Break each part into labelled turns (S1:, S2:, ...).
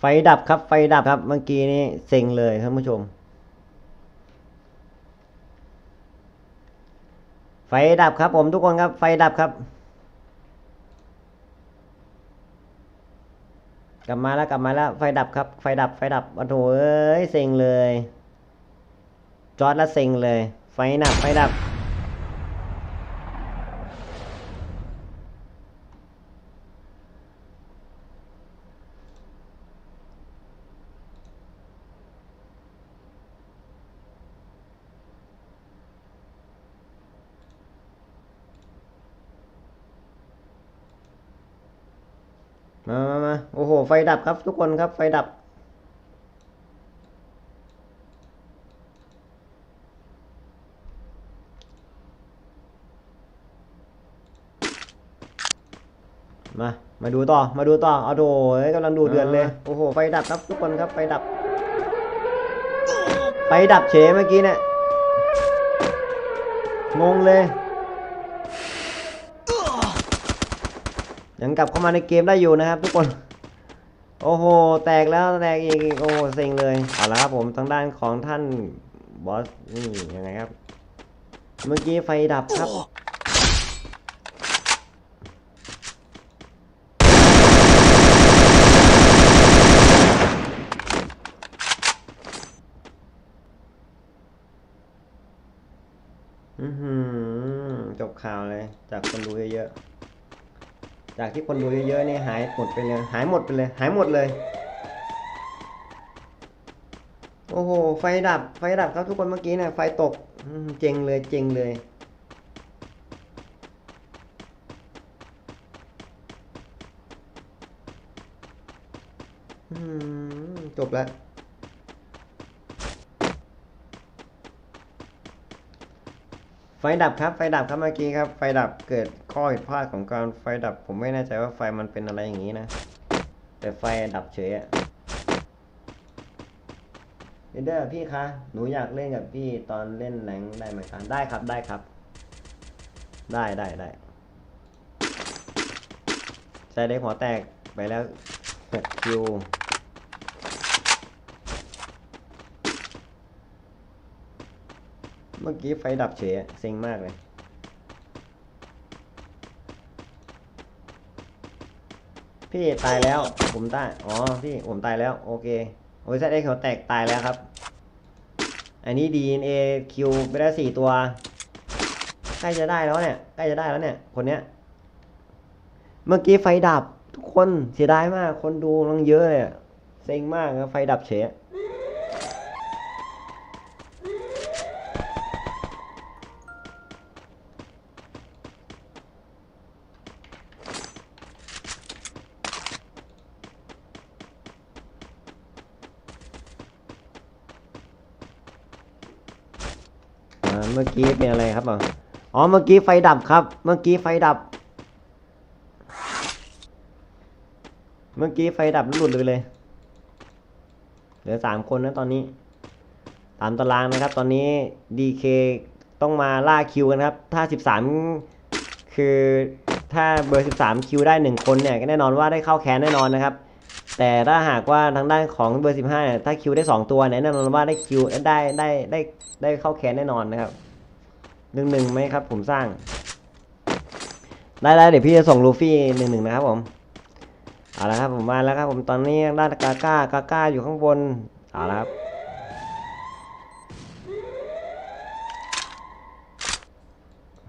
S1: ไฟดับครับ ไฟดับครับเมื่อกี้นี้เซ็งเลยท่านผู้ชม ไฟดับครับผมทุกคนครับ ไฟดับครับ กลับมาแล้วกลับมาแล้ว ไฟดับครับ ไฟดับ ไฟดับโอ้โถเอ้ยเซ็งเลย จอดแล้วเซ็งเลย ไฟดับ ไฟดับ มามามาโอ้โห ไฟดับครับทุกคนครับไฟดับ มา มาดูต่อ มาดูต่อเอาโถเอ้ยกำลังดูเดือนเลย โอ้โห ไฟดับครับทุกคนครับ ไฟดับ ไฟดับเฉเมื่อกี้เนี่ย งงเลย ยังกลับเข้ามาในเกมได้อยู่นะครับทุกคน โอ้โห แตกแล้วแตกอีกโอ้โหเซ็งเลยเอาละครับผมทางด้านของท่านบอสนี่ยังไงครับ เมื่อกี้ไฟดับครับอือหือจบข่าวเลย จากคนดูเยอะๆ จากที่คนดูเยอะๆนี่หายหมดไปเลยหายหมดไปเลย หายหมดเลย โอ้โห ไฟดับ ไฟดับครับทุกคนเมื่อกี้เนี่ยไฟตกเจงเลยเจงเลยจบแล้ว ไฟดับครับไฟดับครับเมื่อกี้ครับ ไฟดับเกิดข้อผิดพลาดของการไฟดับ ผมไม่แน่ใจว่าไฟมันเป็นอะไรอย่างนี้นะ แต่ไฟดับเฉยอะเดนเดอร์พี่คะหนูอยากเล่นกับพี่ตอนเล่นแรงได้ไหมคะได้ครับได้ครับ ได้ได้ได้ใจเด็กหัวแตกไปแล้วหกคิว เมื่อกี้ไฟดับเฉยอะเซ็งมากเลยพี่ตายแล้ว ผมตาย อ๋อ พี่ผมตายแล้ว โอเค โอ้ยแซดเอ็กเขาแตกตายแล้วครับ อันนี้ DNA คิวไปได้สี่ตัว ใกล้จะได้แล้วเนี่ย ใกล้จะได้แล้วเนี่ย คนเนี้ย เมื่อกี้ไฟดับทุกคนเสียดายมาก คนดูกำลังเยอะเลยเซ็งมากครับไฟดับเฉย เมื่อกี้เป็นอะไรครับอ๋ออเมื่อกี้ไฟดับครับ เมื่อกี้ไฟดับ เมื่อกี้ไฟดับหลุดเลยเลย เหลือสามคนนะตอนนี้ตามตารางนะครับ ตอนนี้ DK ต้องมาล่าคิวกันครับ ถ้า13คือถ้าเบอร์13คิวได้1คนเนี่ยก็แน่นอนว่าได้เข้าแคนแน่นอนนะครับ แต่ถ้าหากว่าทางด้านของเบอร์15เนี่ยถ้าคิวได้2ตัวเนี่ยแน่นอนว่าได้คิวได้ได้ได้ได้เข้าแคนแน่นอนนะครับหนึ่งหนึ่งไหมครับ ผมสร้าง ได้แล้วเดี๋ยวพี่จะส่งลูฟี่หนึ่งหนึ่งนะครับผมเอาละครับผมมาแล้วครับผมตอนนี้ด้านกาก้ากาก้าอยู่ข้างบนเอาละครับ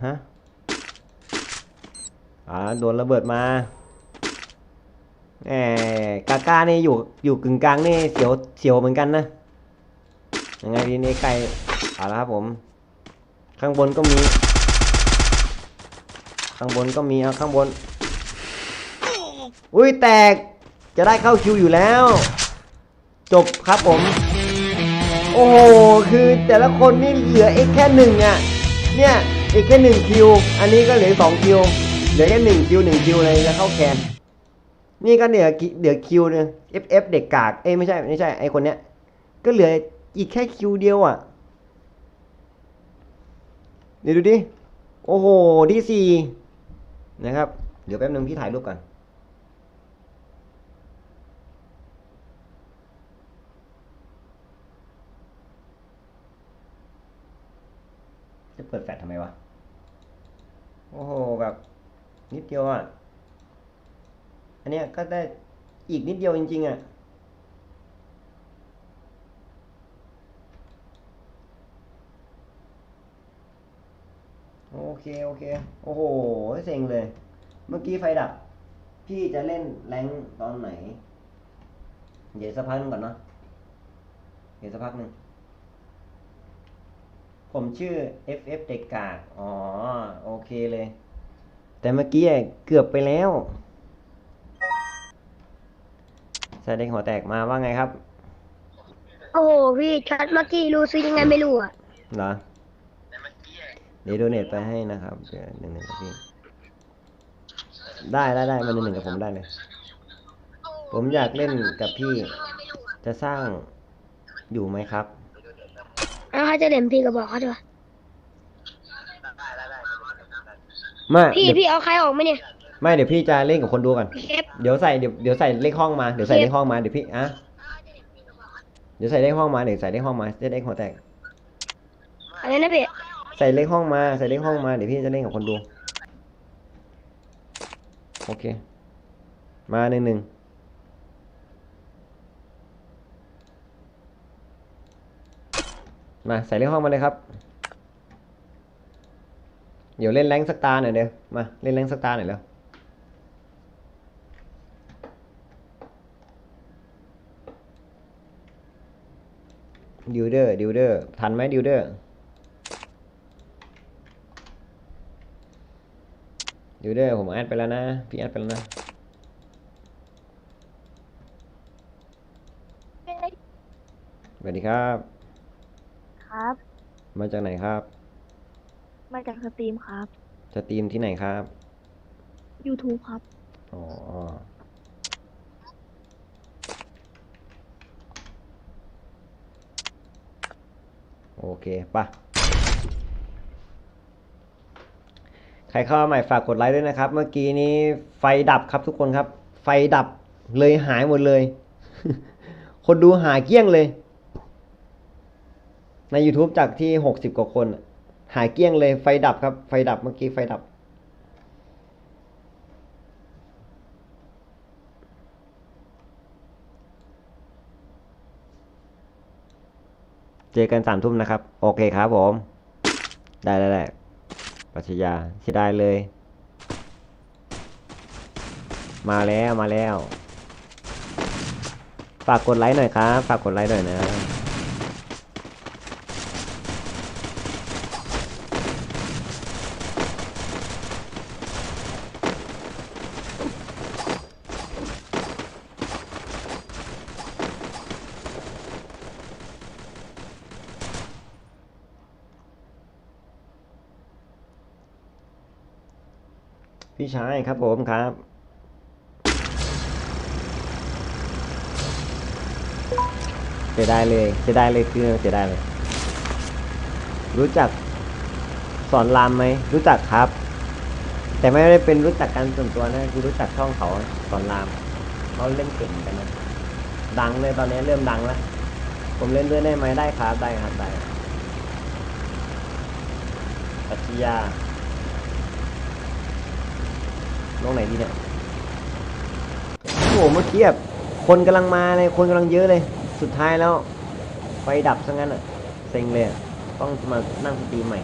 S1: ฮะอ่าโดนระเบิดมา แหมกาก้านี่อยู่อยู่กึ่งกลางนี่เสียวเสียวเหมือนกันนะยังไงดีนี่ไก่เอาละครับผม ข้างบนก็มี ข้างบนก็มีเอาข้างบน อุ้ยแตกจะได้เข้าคิวอยู่แล้ว จบครับผม โอ้โหคือแต่ละคนนี่เหลืออีกแค่หนึ่งอะ เนี่ยอีกแค่หนึ่งคิว อันนี้ก็เหลือสองคิว เหลือแค่หนึ่งคิวหนึ่งคิวเลยจะเข้าแคน นี่ก็เดี๋ยวเดี๋ยวคิวเนี่ยเอฟเอฟเด็กกาก เอ้ไม่ใช่ไม่ใช่ไอคนเนี้ย ก็เหลืออีกแค่คิวเดียวอะ เดี๋ยวดูดิ โอ้โหที่สี่นะครับ เดี๋ยวแป๊บหนึ่งพี่ถ่ายรูปก่อนจะเปิดแฟลชทำไมวะ โอ้โห แบบ นิดเดียวอะ อันเนี้ยก็ได้อีกนิดเดียวจริงๆอะโอเค โอเค โอ้โหเซ็งเลย เมื่อกี้ไฟดับ พี่จะเล่นแรงตอนไหน เดี๋ยวสักพักหนึงก่อนเนาะเดี๋ยวสักพักหนึ่งผมชื่อ FF เด็กกากอ๋อ โอเคเลย แต่เมื่อกี้เกือบไปแล้ว แสดงหัวแตกมาว่าไงครับ
S2: โอ้โหพี่ชัดเมื่อกี้รู้สึกยังไงไม่รู้อะ
S1: เหรอเดี๋ยวโดเนทไปให้นะครับเดี๋ยวหนึ่งหนึ่งกับพี่ได้ได้ได้มาหนึ่งหนึ่งกับผมได้เลย ผมอยากเล่นกับพี่ จะสร้างอยู่ไหมครับ
S2: แล้วเขาจะเด่นพี่ก็บอกเขาด้วย
S1: ไม่
S2: พี่
S1: เดี๋ยว
S2: พี่เอาใครออกไหมเนี่ย
S1: ไม่เดี๋ยวพี่จะเล่นกับคนดูก่อน
S2: พี่เคฟ
S1: เดี๋ยวใส่เดี๋ยวเดี๋ยวใส่เลขห้องมา เดี๋ยวใส่เลขห้องมา เดี๋ยวพี่อะเดี๋ยวใส่เลขห้องมา เดี๋ยวใส่เลขห้องมาจะได้หัวแตก
S2: อะไรนะพี่
S1: ใส่เลขห้องมา ใส่เลขห้องมา เดี๋ยวพี่จะเล่นกับคนดู โอเค มาหนึ่งหนึ่งมาใส่เลขห้องมาเลยครับ เดี๋ยวเล่นแรงค์สักตาหน่อยเดี๋ยวมาเล่นแรงค์สักตาหน่อยเร็ว ดิวเดอร์ดิวเดอร์ทันไหมดิวเดอร์ดิวเดอร์ผมแอดไปแล้วนะ พี่แอดไปแล้วนะสวัสดีครับ
S3: ครับ
S1: มาจากไหนครับ
S3: มาจากสตรีมครับ
S1: สตรีมที่ไหนครับ
S3: YouTube ครับ
S1: อ๋อ โอเคปะใครเข้ามาใหม่ฝากกดไลค์ด้วยนะครับ เมื่อกี้นี้ไฟดับครับทุกคนครับ ไฟดับเลยหายหมดเลย คนดูหายเกลี้ยงเลย ใน YouTube จากที่ 60 กว่าคน หายเกลี้ยงเลยไฟดับครับ ไฟดับเมื่อกี้ไฟดับ เจอกันสามทุ่มนะครับ โอเคครับผม ได้แล้วแหละปัชญาเสียดายเลย มาแล้วมาแล้ว ฝากกดไลค์หน่อยครับ ฝากกดไลค์หน่อยนะ พี่ ชายครับผมครับเสียดายเลยเสียดายเลยคือเสียดายเลย รู้จักสอนรามไหมรู้จักครับ แต่ไม่ได้เป็นรู้จักกันส่วนตัวนะคือรู้จักช่องเขาสอนรามเขาเล่นเก่งกันนะดังเลยตอนนี้เริ่มดังแล้วผมเล่นด้วยได้ไหมได้ครับได้ครับได้ปัจจยา ลงไหนดีเนี่ยโอ้โหเมื่อกี้แบบคนกำลังมาเลยคนกำลังเยอะเลย สุดท้ายแล้วไฟดับซะงั้นอะเซ็งเลยต้องมานั่งสตรีมใหม่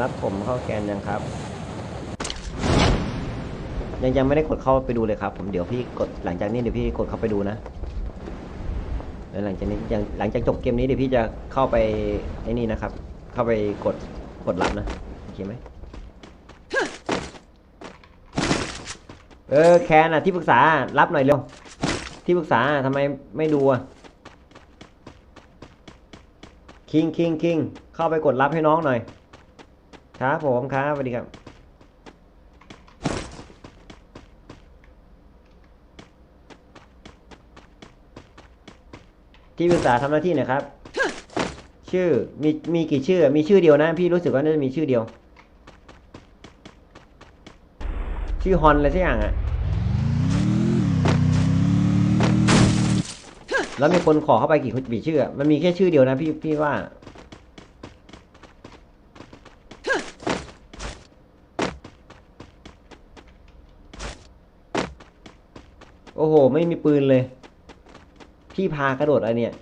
S1: รับผมเข้าแกนยังครับ ยังยังไม่ได้กดเข้าไปดูเลยครับ ผมเดี๋ยวพี่กดหลังจากนี้เดี๋ยวพี่กดเข้าไปดูนะแล้วหลังจากนี้ยังหลังจากจบเกมนี้เดี๋ยวพี่จะเข้าไปไอ้นี่นะครับ เข้าไปกดกดรับนะโอเคไหม เออแคนอะที่ปรึกษารับหน่อยเร็วที่ปรึกษาทำไมไม่ดูอะคิงคิงคิงเข้าไปกดรับให้น้องหน่อยครับผมครับสวัสดีครับที่ปรึกษาทำหน้าที่หนะครับ ชื่อมีมีกี่ชื่อ มีชื่อเดียวนะ พี่รู้สึกว่าน่าจะมีชื่อเดียว ชื่อฮอนอะไรสักอย่างอะ แล้วมีคนขอเข้าไปกี่คนบีชื่อ มันมีแค่ชื่อเดียวนะพี่พี่ว่า โอ้โห ไม่มีปืนเลย พี่พากระโดดอะไรเนี่ย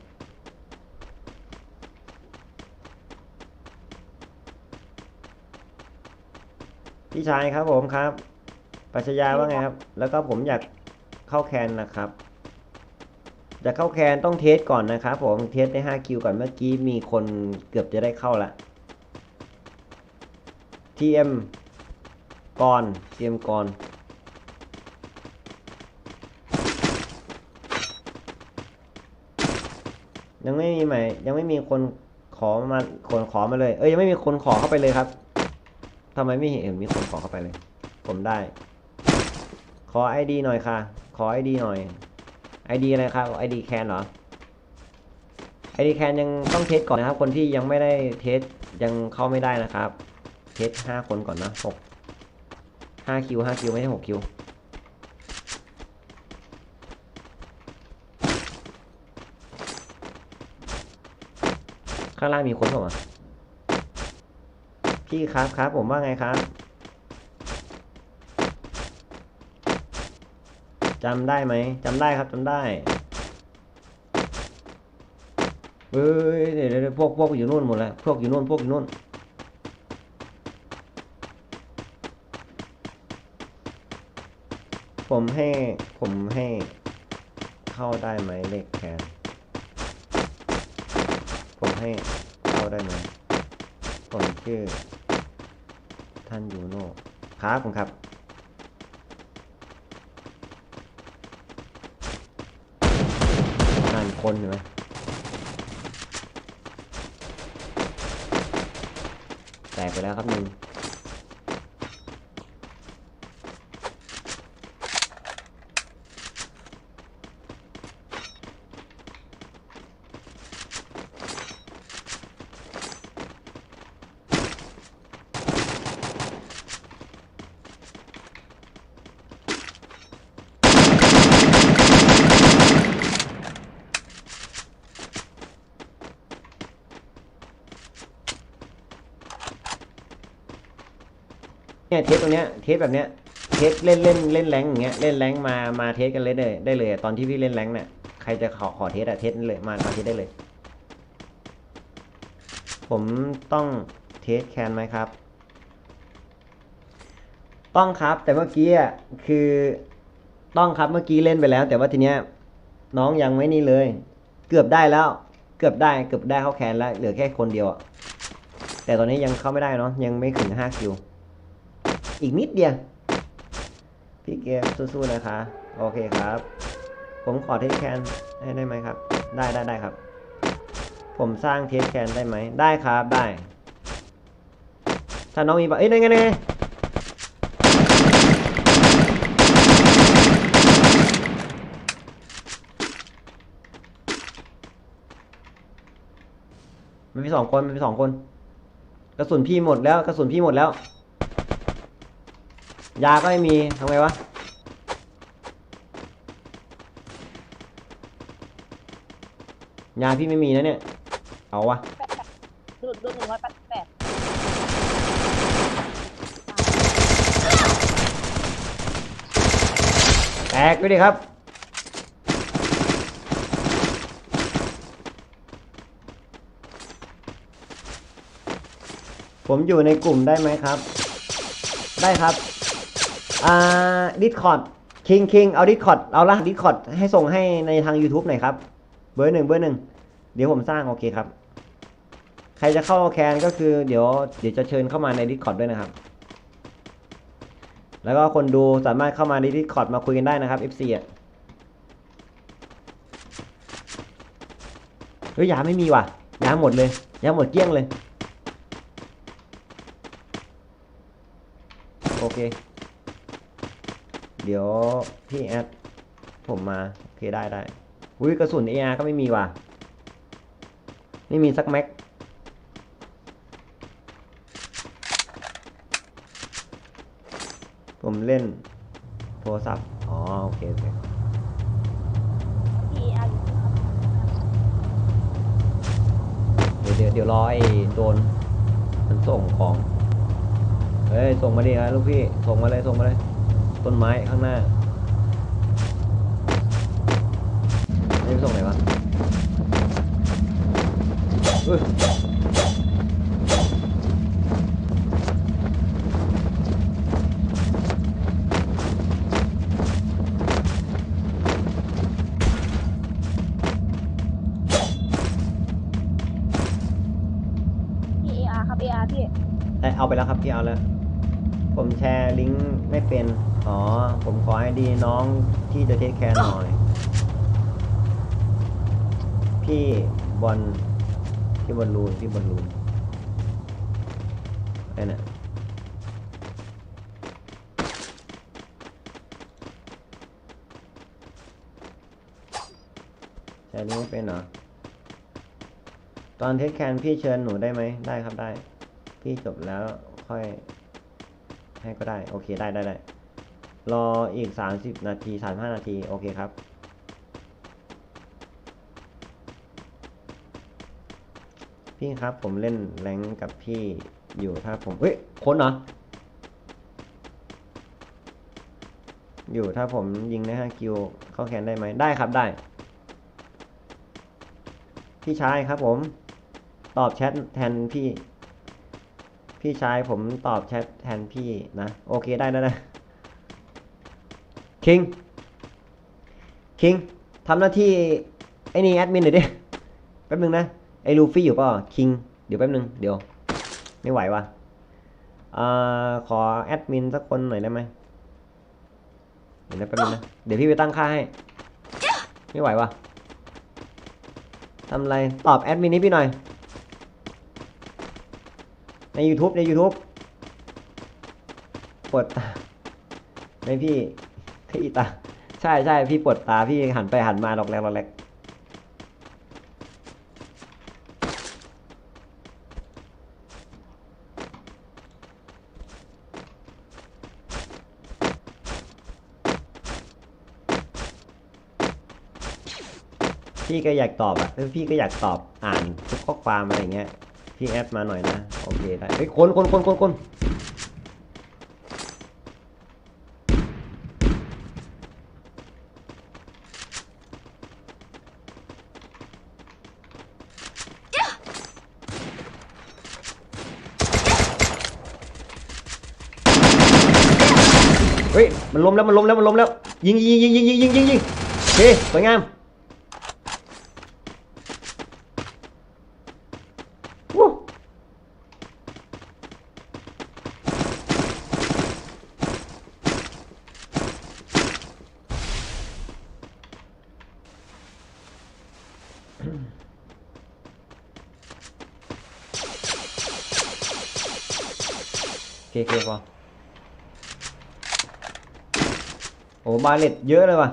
S1: พี่ชายครับผมครับ ปัชญาว่าไงครับ แล้วก็ผมอยากเข้าแคนนะครับ อยากเข้าแคนต้องเทสก่อนนะครับผมเทสได้5คิวก่อนเมื่อกี้มีคนเกือบจะได้เข้าละ TM ก่อน TM ก่อนยังไม่มีใหม่ยังไม่มีคนขอมาคนขอมาเลย เอ้ยยังไม่มีคนขอเข้าไปเลยครับทำไมไม่เห็นมีคนขอเข้าไปเลย ผมได้ ขอ ID หน่อยค่ะ ขอ ID หน่อย ID อะไรครับ ID แคนเหรอ ID แคนยังต้องเทสก่อนนะครับ คนที่ยังไม่ได้เทสยังเข้าไม่ได้นะครับ เทสห้าคนก่อนนะหกห้าคิวห้าคิวไม่ใช่หกคิวข้างล่างมีคนเปล่าวะพี่ครับครับผมว่าไงครับ จำได้ไหมจำได้ครับจำได้เฮ้ยเดี๋ยวพวกพวกอยู่นู่นหมดแล้วพวกอยู่นู่นพวกอยู่นู่นผมให้ผมให้เข้าได้ไหมเลขแคนผมให้เข้าได้ไหมผมชื่อท่านยูโน่ครับผมครับ นั่น คนเห็นไหมแตกไปแล้วครับหนึ่ง เนี่ยเทสตรงเนี้ยเทสแบบเนี้ยเทสเล่นเล่นเล่นแรงอย่างเงี้ยเล่นแรงมามาเทสกันเลยได้ได้เลยตอนที่พี่เล่นแรงเนี่ยใครจะขอขอเทสอะเทสเลยมามาเทสได้เลย ผมต้องเทสแคนไหมครับ ต้องครับแต่เมื่อกี้อะคือต้องครับเมื่อกี้เล่นไปแล้ว แต่ว่าทีเนี้ยน้องยังไม่นี่เลย เกือบได้แล้ว เกือบได้เกือบได้เข้าแคนแล้วเหลือแค่คนเดียวอะแต่ตอนนี้ยังเข้าไม่ได้เนาะยังไม่ถึงห้าคิว อีกนิดเดียว พี่เกมสู้ๆนะคะ โอเคครับ ผมขอเทสแคนให้ได้ไหมครับ ได้ได้ได้ครับ ผมสร้างเทสแคนได้ไหม ได้ครับได้ ถ้าน้องมีบอกเอ้ยนั่นไงนั่นไงมันมีสองคนมันมีสองคน กระสุนพี่หมดแล้ว กระสุนพี่หมดแล้ว ยาก็ไม่มีทำไงวะยาพี่ไม่มีนะเนี่ย เอาวะ
S4: ดูดดูหนึ่งร้อยแปดสิบแปด
S1: แตกไปดิครับ ผมอยู่ในกลุ่มได้ไหมครับ ได้ครับ อ่าดิสคอร์ดคิงคิงเอาดิสคอร์ดเอาละดิสคอร์ดให้ส่งให้ในทาง YouTube หน่อยครับ เบอร์หนึ่งเบอร์หนึ่งเดี๋ยวผมสร้างโอเคครับ ใครจะเข้าแคนก็คือเดี๋ยวเดี๋ยวจะเชิญเข้ามาในดิสคอร์ดด้วยนะครับ แล้วก็คนดูสามารถเข้ามาในดิสคอร์ดมาคุยกันได้นะครับ FC อะเฮ้ยยาไม่มีว่ะยาหมดเลยยาหมดเกลี้ยงเลย โอเค เดี๋ยวพี่แอดผมมา โอเคได้ได้อุ้ยกระสุน AR ก็ไม่มีว่ะ ไม่มีสักแม็ก ผมเล่นโทรศัพท์ อ๋อ โอเคโอเคเดี๋ยวเดี๋ยวเดี๋ยวรอไอ้โดน มันส่งของ เฮ้ย ส่งมาดิครับลูกพี่ ส่งมาเลย ส่งมาเลย ต้นไม้ข้างหน้านี่ส่งไหนวะ
S4: พี่เออาร์ครับเออาร์พี่
S1: เอาไปแล้วครับพี่เอาแล้ว ผมแชร์ลิงก์ไม่เป็น อ๋อ ผมขอไอดีน้องที่จะเทคแคร์หน่อย พี่บอลพี่บอลลูนพี่บอลลูนไอ้น่ะแชร์ลิงก์ไม่เป็นเหรอ ตอนเทคแคนพี่เชิญหนูได้ไหม ได้ครับได้ พี่จบแล้วค่อยให้ก็ได้ โอเคได้ได้ได้ รออีกสามสิบนาทีสามห้านาที โอเคครับ พี่ครับผมเล่นแรงกับพี่อยู่ถ้าผมเฮ้ยคนเหรอ อยู่ถ้าผมยิงได้ห้าคิวเข้าแคนได้ไหมได้ครับได้ พี่ชายครับผม ตอบแชทแทนพี่ พี่ชายผมตอบแชทแทนพี่นะ โอเคได้ได้ได้ คิง คิงทำหน้าที่ไอ้นี่แอดมินหน่อยดิ แป๊บนึงนะ ไอ้ลูฟี่อยู่เปล่าคิง เดี๋ยวแป๊บนึง เดี๋ยว ไม่ไหววะอ่าขอแอดมินสักคนหน่อยได้ไหมเดี๋ยวนะแป๊บนึงนะ เดี๋ยวพี่ไปตั้งค่าให้ ไม่ไหววะทำอะไร ตอบแอดมินให้พี่หน่อย ใน YouTube ใน YouTube ปวดตาในพี่ พี่ตาใช่ใช่พี่ปวดตาพี่หันไปหันมาหลอกแรกหลอกแรกพี่ก็อยากตอบอะพี่ก็อยากตอบอ่านทุกข้อความอะไรเงี้ย พี่แอดมาหน่อยนะ โอเคได้เฮ้ยคนคนคนคนคน เฮ้ยมันล้มแล้วมันล้มแล้วมันล้มแล้วยิงยิงยิงยิงยิงยิงยิงยิงโอเคสวยงาม บาเลตเยอะเลยว่ะ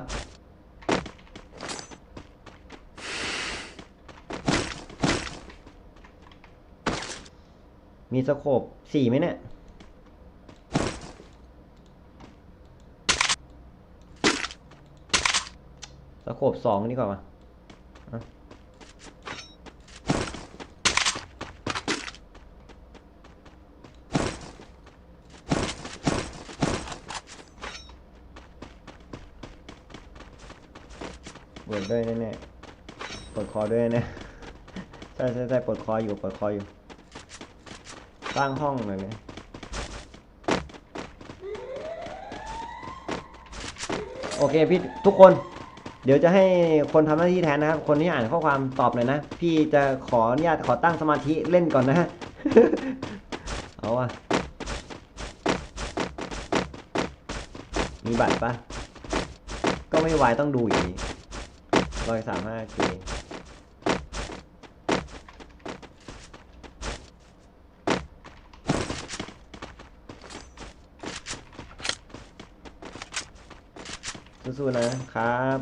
S1: มีสโคบสี่ไหมเนี่ย สโคบสองนี่ก่อนวะ ด้วยแน่ๆปวดคอด้วยแน่ใช่ใช่ใช่ปวดคออยู่ปวดคออยู่ สร้างห้องหน่อยเลยโอเคพี่ทุกคน เดี๋ยวจะให้คนทำหน้าที่แทนนะครับ คนที่อ่านข้อความตอบหน่อยนะ พี่จะขออนุญาตขอตั้งสมาธิเล่นก่อนนะ เอาอะมีบัตรปะก็ไม่ไหวต้องดูอยู่ดี ร้อยสามห้าเคสู้ๆนะครับ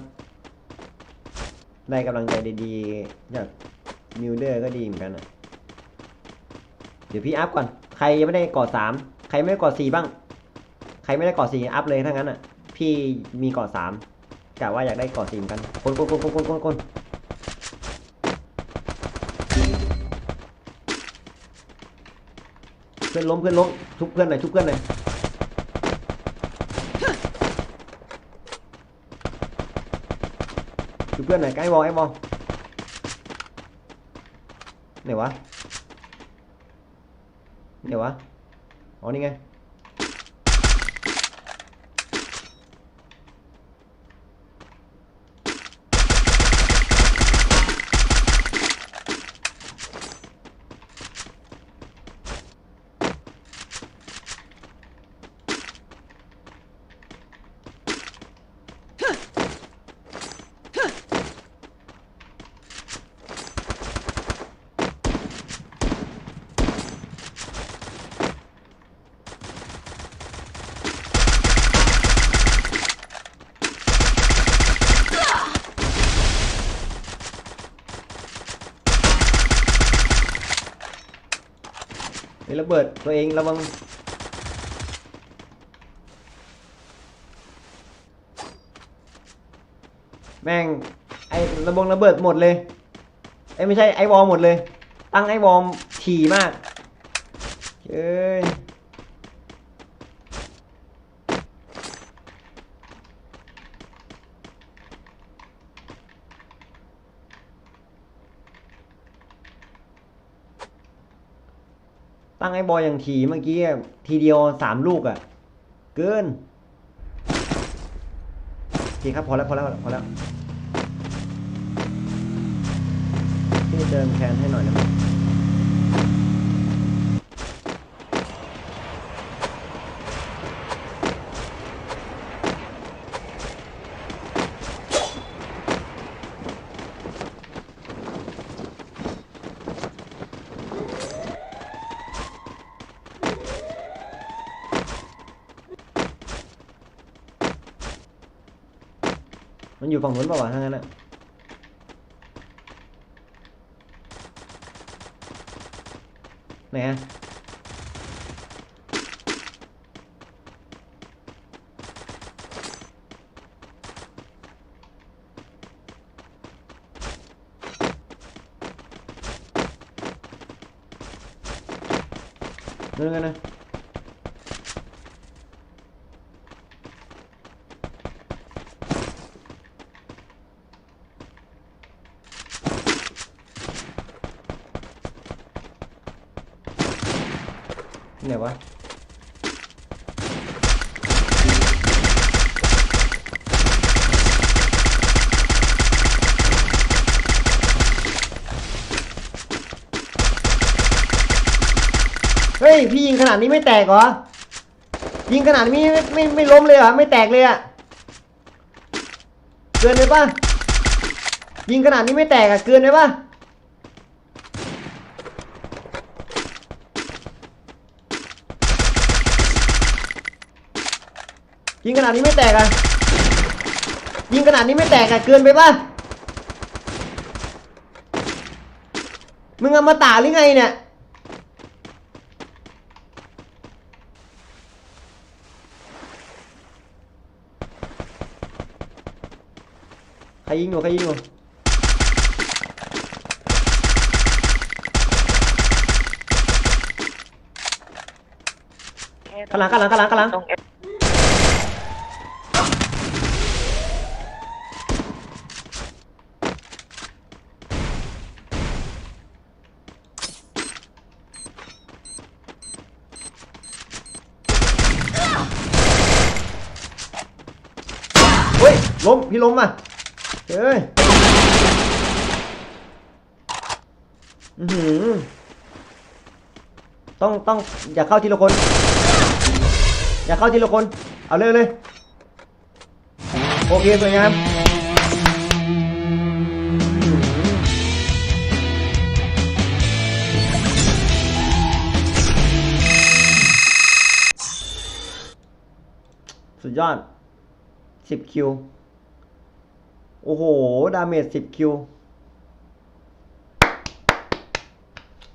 S1: ได้กำลังใจดีๆ จากมิวเดอร์ก็ดีเหมือนกันนะเดี๋ยวพี่อัพก่อน ใครยังไม่ได้กอดสาม ใครไม่ได้กอดสี่บ้าง ใครไม่ได้กอดสี่อัพเลยถ้างั้นอะ พี่มีกอดสาม กะว่าอยากได้ก่อสี่เหมือนกันคนคนคนคนคนคนคนเพื่อนล้มเพื่อนล้มทุบเพื่อนหน่อยทุบเพื่อนหน่อยดูเพื่อนหน่อยใกล้บอลไอ้บอลไหนวะไหนวะอ๋อนี่ไง มีระเบิดตัวเองระวังแม่งไอ้ระบงระเบิดหมดเลยไอ้ไม่ใช่ไอ้วอลหมดเลย ตั้งไอ้วอลถี่มากเอ้ย บอลอย่างถี่เมื่อกี้ทีเดียวสามลูกอะ่ะ เกินโอเคครับพอแล้วพอแล้วพอแล้วพี่เติมแคนให้หน่อยนะครับ นอะไหนอะนั่น ไหนวะเฮ้ยพี่ยิงขนาดนี้ไม่แตกเหรอ ยิงขนาดนี้ไม่ไม่ไม่ล้มเลยเหรอไม่แตกเลยอะเกินไปปะยิงขนาดนี้ไม่แตกอะเกินไปปะ ยิงขนาดนี้ไม่แตกอะยิงขนาดนี้ไม่แตกอะเกินไปปะมึงเอามาตาหรือไงเนี่ยใครยิงอยู่ใครยิงอยู่ข้างหลังข้างหลังข้างหลังข้างหลังเเฮ้ยล้มพี่ล้มอะเฮ้ยอือต้องต้องอย่าเข้าทีละคน อย่าเข้าทีละคน เอาเลยเลยโอเคสวยงามสุดยอด สิบคิว โอ้โห ดาเมจสิบคิว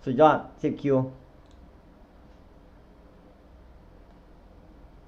S1: สุดยอดสิบคิว